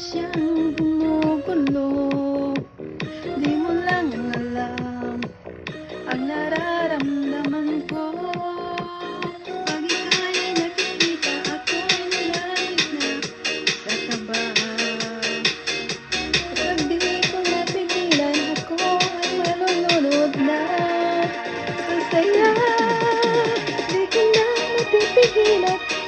siyang gumugulo. Di mo lang alam Ang nararamdaman ko. Pag ikaw'y nakikita ako Malalit na sa Pag di ko napigilan ako Ay malulunod na Sa saya. Di ko na mapipigilan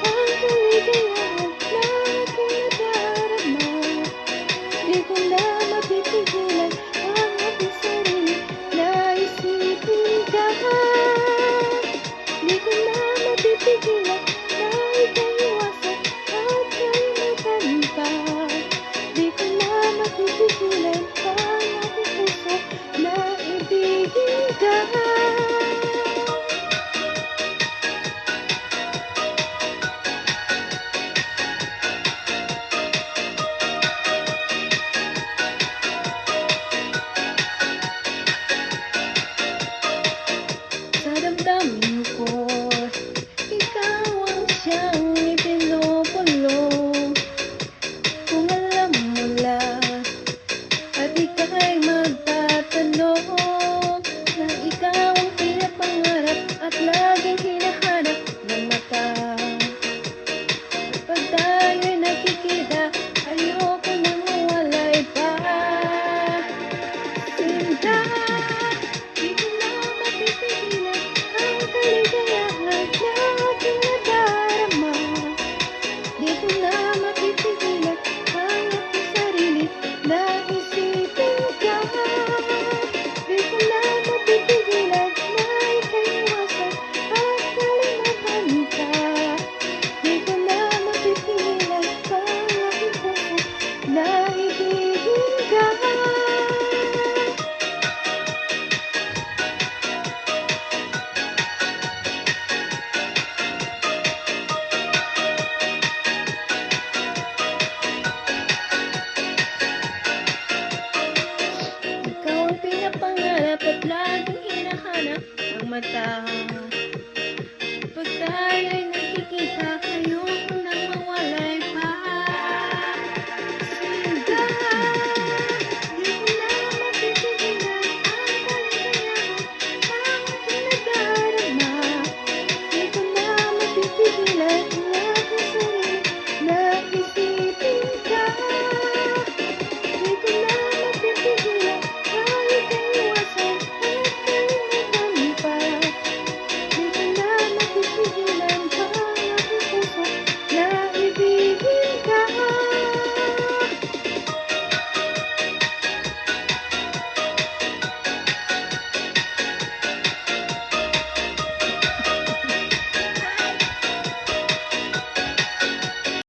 cuando mata.